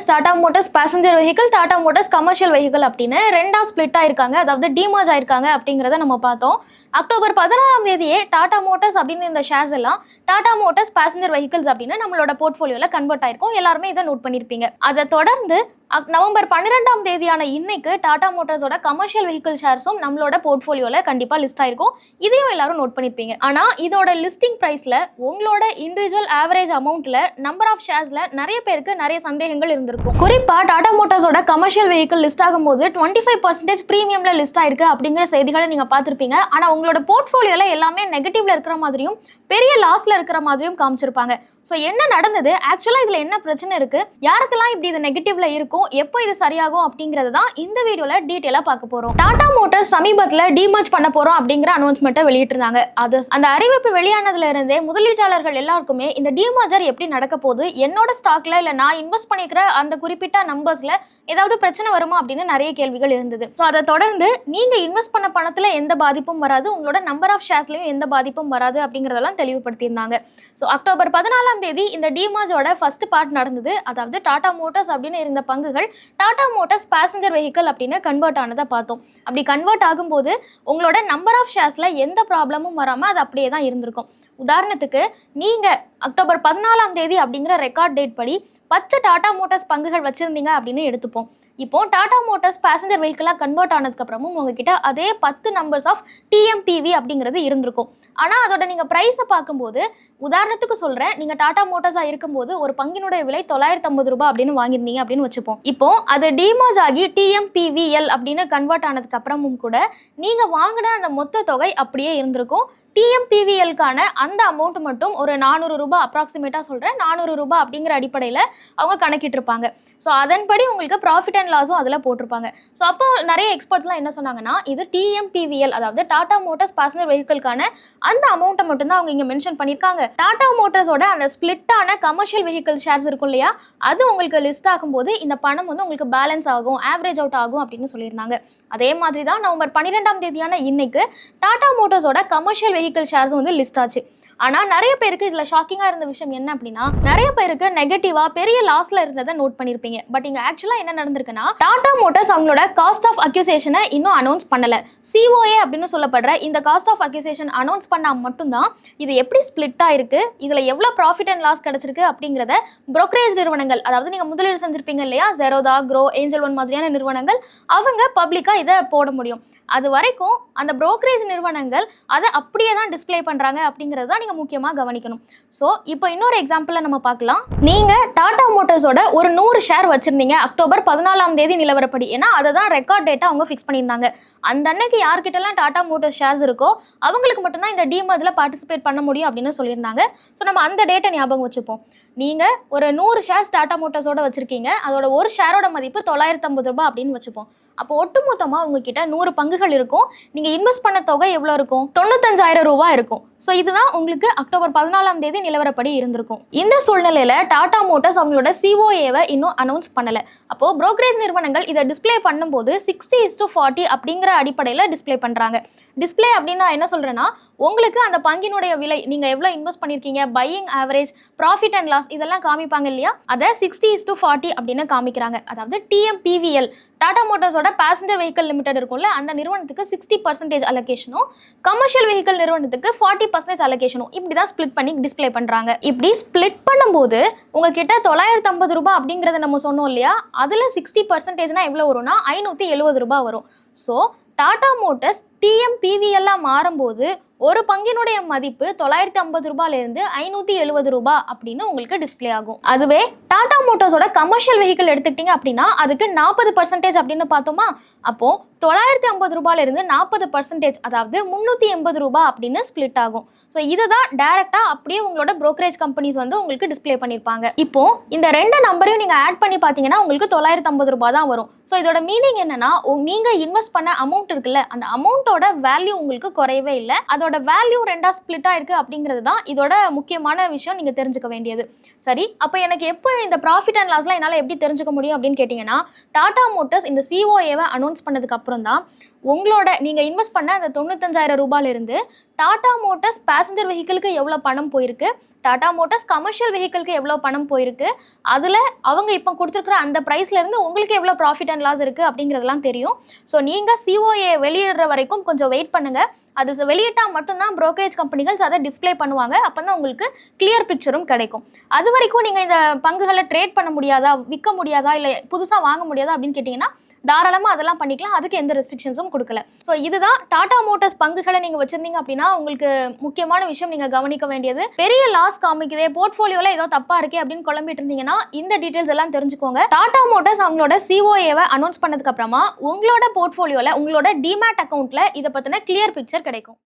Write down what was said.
Motors Tata Motors passenger vehicle Tata Motors commercial vehicle அப்படின்னு ரெண்டா split ஆயிருக்காங்க. அதாவது டிமார்ஜ் ஆயிருக்காங்க அப்படிங்கிறத நம்ம பார்த்தோம். அக்டோபர் பதினாலாம் தேதியே டாடா மோட்டார்ஸ் அப்படின்னு இந்த ஷேர்ஸ் எல்லாம் டாடா மோட்டர்ஸ் பேசஞ்சர் வெஹிக்கிள்ஸ் அப்படின்னு நம்மளோட போர்ட்ஃபோலியோவில் கன்வெர்ட் ஆயிருக்கும். எல்லாருமே இதை நோட் பண்ணியிருப்பீங்க அதை தொடர்ந்து நவம்பர் பன்னிரெண்டாம் தேதியான இன்னைக்கு டாடா மோட்டார்ஸோட கமர்ஷியல் வெஹிக்கிள் ஷேர்ஸும் நம்மளோட போர்ட்ஃபோலியோவில் கண்டிப்பாக லிஸ்ட் ஆயிருக்கும். இதையும் எல்லாரும் நோட் பண்ணிருப்பீங்க. ஆனால் இதோட லிஸ்டிங் ப்ரைஸில் உங்களோட இண்டிவிஜுவல் ஆவரேஜ் அமௌண்ட்ல நம்பர் ஆஃப் ஷேர்ஸில் நிறைய பேருக்கு நிறைய சந்தேகங்கள் இருந்திருக்கும். குறிப்பாக டாடா மோட்டார்ஸோட கமர்ஷியல் வெஹிக்கிள் லிஸ்ட் ஆகும்போது டுவெண்ட்டி ஃபைவ் பர்சன்டேஜ் ப்ரீமியம்ல லிஸ்ட் ஆயிருக்கு அப்படிங்கிற செய்திகளை நீங்கள் பார்த்துருப்பீங்க. ஆனால் உங்களோட போர்ட்ஃபோலியோவில் எல்லாமே நெகட்டிவ்ல இருக்கிற மாதிரியும் பெரிய லாஸ்ல இருக்கிற மாதிரியும் காமிச்சிருப்பாங்க. ஸோ என்ன நடந்தது? ஆக்சுவலாக இதில் என்ன பிரச்சனை இருக்கு? யாருக்கெல்லாம் இப்படி இது நெகட்டிவ்ல இருக்கும்? எப்போ இது சரியாகும் அப்படிங்கறது தான் இந்த வீடியோல டீட்டெயிலா பார்க்க போறோம். டாடா மோட்டார்ஸ் சமீபத்துல டிமர்ஜ் பண்ண போறோம் அப்படிங்கிற அனௌன்ஸ்மெண்ட்டை வெளியிட்டிருந்தாங்க. அது அந்த அறிவிப்பு வெளியானதுல இருந்தே முதலீட்டாளர்கள் எல்லாருக்குமே இந்த டிமர்ஜர் எப்படி நடக்க போகுது என்னோட ஸ்டாக்ல இல்ல நான் இன்வெஸ்ட் பண்ணிக்கிற அந்த குறிப்பிட்ட நம்பர்ஸ்ல ஏதாவது பிரச்சனை வருமா அப்படின்னு நிறைய கேள்விகள் இருந்தது. ஸோ அதை தொடர்ந்து நீங்க இன்வெஸ்ட் பண்ண பணத்துல எந்த பாதிப்பும் வராது உங்களோட நம்பர் ஆஃப் ஷேர்ஸ்லயும் எந்த பாதிப்பும் வராது அப்படிங்கறதெல்லாம் தெளிவுபடுத்தியிருந்தாங்க. ஸோ அக்டோபர் பதினாலாம் தேதி இந்த டிமாஜோட ஃபர்ஸ்ட் பார்ட் நடந்தது. அதாவது டாடா மோட்டார்ஸ் அப்படின்னு இருந்த பங்கு பங்குகள் டாடா மோட்டார்ஸ் பேசஞ்சர் வெஹிக்கல் அப்படின்னு கன்வெர்ட் ஆனதை பார்த்தோம். அப்படி கன்வெர்ட் ஆகும்போது உங்களோட நம்பர் ஆஃப் ஷேர்ஸில் எந்த ப்ராப்ளமும் வராமல் அது அப்படியே தான் இருந்திருக்கும். உதாரணத்துக்கு நீங்கள் அக்டோபர் பதினாலாம் தேதி அப்படிங்கிற ரெக்கார்ட் டேட் படி பத்து டாடா மோட்டார்ஸ் பங்குகள் வச்சுருந்தீங்க அப்படின்னு எடுத்துப்போம். இப்போ டாடா மோட்டார்ஸ் பேசஞ்சர் வெஹிக்கிளாக கன்வெர்ட் ஆனதுக்கப்புறமும் உங்ககிட்ட அதே பத்து நம்பர்ஸ் ஆஃப் டிஎம்பிவி அப்படிங்கிறது இருந்திருக்கும். ஆனால் அதோட நீங்கள் ப்ரைஸை பார்க்கும்போது உதாரணத்துக்கு சொல்கிறேன் நீங்கள் டாடா மோட்டார்ஸாக இருக்கும்போது ஒரு பங்கினுடைய விலை தொள்ளாயிரத்தி ஐம்பது ரூபாய் அப்படின்னு வாங்கியிருந்தீங்க அப்படின்னு வச்சுப்போம். இப்போ அது டிமர்ஜ் ஆகி டிஎம்பிவிஎல் அப்படின்னு கன்வெர்ட் ஆனதுக்கு அப்புறமும் கூட நீங்கள் வாங்கின அந்த மொத்த தொகை அப்படியே இருந்திருக்கும். டிஎம்பிவிஎல்கான அந்த அமௌண்ட் மட்டும் ஒரு நானூறு ரூபாய் அப்ராக்சிமேட்டாக சொல்கிறேன் நானூறு ரூபாய் அப்படிங்கிற அடிப்படையில் அவங்க கணக்கிட்டிருப்பாங்க. ஸோ அதன்படி உங்களுக்கு ப்ராஃபிட் அண்ட் லாஸும் அதில் போட்டிருப்பாங்க. ஸோ அப்போ நிறைய எக்ஸ்பர்ட்ஸ்லாம் என்ன சொன்னாங்கன்னா இது டிஎம்பிவிஎல் அதாவது டாடா மோட்டார்ஸ் பேசஞ்சர் வெஹிக்கிள்கான அந்த அமௌண்ட்டை மட்டும்தான் அவங்க இங்கே மென்ஷன் பண்ணியிருக்காங்க. டாடா மோட்டார்ஸோட அந்த ஸ்பிளிட்டான கமர்ஷியல் வெஹிக்கிள் ஷேர்ஸ் இருக்கும் இல்லையா அது உங்களுக்கு லிஸ்ட் ஆகும்போது இந்த பணம் வந்து உங்களுக்கு பேலன்ஸ் ஆகும் ஆவரேஜ் அவுட் ஆகும் அப்படின்னு சொல்லியிருந்தாங்க. அதே மாதிரி தான் நவம்பர் பன்னிரெண்டாம் தேதியான இன்னைக்கு டாடா மோட்டார்ஸோட கமர்ஷியல் வெஹிக்கிள் ஷேர்ஸ் வந்து லிஸ்ட் ஆச்சு. ஆனால் நிறைய பேருக்கு இதில் ஷாக்கிங்காக இருந்த விஷயம் என்ன அப்படின்னா நிறைய பேருக்கு நெகட்டிவாக பெரிய லாஸில் இருந்ததை நோட் பண்ணியிருப்பீங்க பட் இங்கே ஆக்சுவலாக என்ன நடந்திருக்குன்னா டாடா மோட்டார்ஸ் அவங்களோட காஸ்ட் ஆஃப் அக்யூசேஷனை இன்னும் அனௌன்ஸ் பண்ணலை. சிஓஏ அப்படின்னு சொல்லப்படுற இந்த காஸ்ட் ஆஃப் அக்யூசேஷன் அனௌன்ஸ் பண்ணால் மட்டும்தான் இது எப்படி ஸ்பிளிட் ஆயிருக்கு இதில் எவ்வளோ ப்ராஃபிட் அண்ட் லாஸ் கிடச்சிருக்கு அப்படிங்கிறத ப்ரோக்கரேஜ் நிறுவனங்கள் அதாவது நீங்கள் முதலீடு செஞ்சிருப்பீங்க இல்லையா ஜெரோதா க்ரோ ஏஞ்சல் ஒன் மாதிரியான நிறுவனங்கள் அவங்க பப்ளிக்காக இதை போட முடியும். அது வரைக்கும் அந்த ப்ரோக்கரேஜ் நிறுவனங்கள் அதை அப்படியே தான் டிஸ்ப்ளே பண்ணுறாங்க அப்படிங்கிறது தான் நீங்கள் முக்கியமாக கவனிக்கணும். ஸோ இப்போ இன்னொரு எக்ஸாம்பிளை நம்ம பார்க்கலாம். நீங்கள் டாடா மோட்டார்ஸோட ஒரு நூறு ஷேர் வச்சுருந்தீங்க அக்டோபர் பதினாலாம் தேதி நிலவரப்படி. ஏன்னா அதை தான் ரெக்கார்ட் டேட்டா அவங்க ஃபிக்ஸ் பண்ணியிருந்தாங்க. அந்த அன்னைக்கு யார்கிட்டலாம் டாடா மோட்டார்ஸ் ஷேர்ஸ் இருக்கோ அவங்களுக்கு மட்டும்தான் இந்த டிமர்ஜில் பார்ட்டிசிபேட் பண்ண முடியும் அப்படின்னு சொல்லியிருந்தாங்க. ஸோ நம்ம அந்த டேட்டை ஞாபகம் வச்சுப்போம். நீங்கள் ஒரு நூறு ஷேர்ஸ் டாடா மோட்டார்ஸோட வச்சுருக்கீங்க. அதோட ஒரு ஷேரோட மதிப்பு தொள்ளாயிரத்தி ஐம்பது ரூபாய் அப்படின்னு வச்சுப்போம். அப்போ ஒட்டுமொத்தமாக உங்ககிட்ட நூறு பங்குகள் இருக்கும். நீங்கள் இன்வெஸ்ட் பண்ண தொகை எவ்வளோ இருக்கும்? தொண்ணூத்தஞ்சாயிரம் ரூபாய் இருக்கும். ஸோ இதுதான் உங்களுக்கு அக்டோபர் பதினாலாம் தேதி நிலவரப்படி இருந்திருக்கும். இந்த சூழ்நிலையில் டாடா மோட்டர்ஸ் அவங்களோட சிஓஏவை இன்னும் அனௌன்ஸ் பண்ணலை. அப்போது ப்ரோக்ரேஜ் நிறுவனங்கள் இதை டிஸ்ப்ளே பண்ணும்போது சிக்ஸ்டி இஸ் டு ஃபார்ட்டி அப்படிங்கிற அடிப்படையில் டிஸ்ப்ளே பண்ணுறாங்க டிஸ்ப்ளே அப்படின்னு நான் என்ன சொல்கிறேன்னா உங்களுக்கு அந்த பங்கினுடைய விலை நீங்கள் எவ்வளோ இன்வெஸ்ட் பண்ணியிருக்கீங்க buying average profit and loss இதெல்லாம் காமிப்பாங்க இல்லையா? அதை சிக்ஸ்டி இஸ் டு ஃபார்ட்டி அப்படின்னு காமிக்கிறாங்க. அதாவது டிஎம்பிவிஎல் டாடா மோட்டார்ஸோட பேசஞ்சர் வெஹிக்கல் லிமிடெட் இருக்கும்ல அந்த நிறுவனத்துக்கு சிக்ஸ்டி பர்சன்டேஜ் அலோகேஷனும் கமர்ஷியல் வெஹிக்கல் நிறுவனத்துக்கு ஃபார்ட்டி பர்சன்டேஜ் அலோகேஷனும் இப்படி தான் ஸ்பிளிட் பண்ணி டிஸ்ப்ளே பண்ணுறாங்க இப்படி ஸ்ப்ளிட் பண்ணும்போது உங்ககிட்ட தொள்ளாயிரத்து ஐம்பது ரூபாய் அப்படிங்கிறத நம்ம சொன்னோம் இல்லையா? அதில் சிக்ஸ்டி பர்சன்டேஜ்னா எவ்வளோ வரும்னா ஐநூற்றி எழுபது ரூபாய் வரும். ஸோ டாடா மோட்டர்ஸ் டிஎம்பிவிஎல்லாம் மாறும்போது ஒரு பங்கினுடைய மதிப்பு தொள்ளாயிரத்தி ஐம்பது ரூபாயிலிருந்து ஐநூற்றி எழுபது ரூபாய் அப்படின்னு உங்களுக்கு டிஸ்ப்ளே ஆகும். அதுவே டாடா மோட்டார்ஸோட கமர்ஷியல் வெஹிக்கிள் எடுத்துக்கிட்டீங்க அப்படின்னா அதுக்கு நாற்பது பர்சன்டேஜ் அப்படின்னு பார்த்தோமா? அப்போது தொள்ளாயிரத்தி ஐம்பது ரூபாயிலிருந்து நாற்பது பர்சன்டேஜ் அதாவது முந்நூற்றி எண்பது ரூபாய் அப்படின்னு ஸ்ப்ளிட் ஆகும். ஸோ இதை தான் டேரெக்டாக அப்படியே உங்களோட ப்ரோக்கரேஜ் கம்பெனிஸ் வந்து உங்களுக்கு டிஸ்ப்ளே பண்ணியிருப்பாங்க இப்போ இந்த ரெண்டு நம்பரையும் நீங்கள் ஆட் பண்ணி பார்த்தீங்கன்னா உங்களுக்கு தொள்ளாயிரத்தி ஐம்பது ரூபாய் தான் வரும். ஸோ இதோட மீனிங் என்னன்னா நீங்கள் இன்வெஸ்ட் பண்ண அமௌண்ட் இருக்குல்ல அந்த அமௌண்ட்டோட வேல்யூ உங்களுக்கு குறையவே இல்லை. அதோட வேல்யூ ரெண்டாக ஸ்ப்ளிட்டாக இருக்குது அப்படிங்கிறது தான் இதோட முக்கியமான விஷயம் நீங்கள் தெரிஞ்சுக்க வேண்டியது. சரி அப்போ எனக்கு எப்போ இந்த ப்ராஃபிட் அண்ட் லாஸ்லாம் என்னால் எப்படி தெரிஞ்சுக்க முடியும் அப்படின்னு கேட்டிங்கன்னா டாடா மோட்டர்ஸ் இந்த சிஓஏவை அனௌன்ஸ் பண்ணதுக்கு அப்புறம் அப்புறம் தான் உங்களோட நீங்கள் இன்வெஸ்ட் பண்ண அந்த தொண்ணூத்தஞ்சாயிரம் ரூபாயிலிருந்து டாடா மோட்டார்ஸ் பேசஞ்சர் வெஹிக்கிளுக்கு எவ்வளோ பணம் போயிருக்கு? டாடா மோட்டார்ஸ் கமர்ஷியல் வெஹிக்கிளுக்கு எவ்வளோ பணம் போயிருக்கு? அதில் அவங்க இப்போ கொடுத்துருக்குற அந்த ப்ரைஸ்லேருந்து உங்களுக்கு எவ்வளோ ப்ராஃபிட் அண்ட் லாஸ் இருக்குது அப்படிங்கிறதெல்லாம் தெரியும். ஸோ நீங்கள் சிஓஏ வெளியிடுற வரைக்கும் கொஞ்சம் வெயிட் பண்ணுங்கள் அது வெளியிட்டால் மட்டும்தான் ப்ரோக்கரேஜ் கம்பெனிகள் அதை டிஸ்ப்ளே பண்ணுவாங்க. அப்போ தான் உங்களுக்கு கிளியர் பிக்சரும் கிடைக்கும். அது வரைக்கும் நீங்கள் இந்த பங்குகளை ட்ரேட் பண்ண முடியாதா விற்க முடியாதா இல்லை புதுசாக வாங்க முடியாதா அப்படின்னு கேட்டிங்கன்னா தாராளமாக அதெல்லாம் பண்ணிக்கலாம். அதுக்கு எந்த ரெஸ்ட்ரிக்ஷன்ஸும் கொடுக்கல. ஸோ இதுதான் டாடா மோட்டார்ஸ் பங்குகளை நீங்கள் வச்சுருந்தீங்க அப்படின்னா உங்களுக்கு முக்கியமான விஷயம் நீங்கள் கவனிக்க வேண்டியது. பெரிய லாஸ் காமிக்குதே போர்ட்ஃபோலியோவில் ஏதோ தப்பாக இருக்கே அப்படின்னு குழம்பிட்டு இருந்தீங்கன்னா இந்த டீட்டெயில்ஸ் எல்லாம் தெரிஞ்சுக்கோங்க. டாடா மோட்டார்ஸ் அவங்களோட சிஓஏவை அனௌன்ஸ் பண்ணதுக்கப்புறமா உங்களோட போர்ட்ஃபோலியோவில் உங்களோட டிமேட் அக்கௌண்ட்டில் இதை பற்றின கிளியர் பிக்சர் கிடைக்கும்.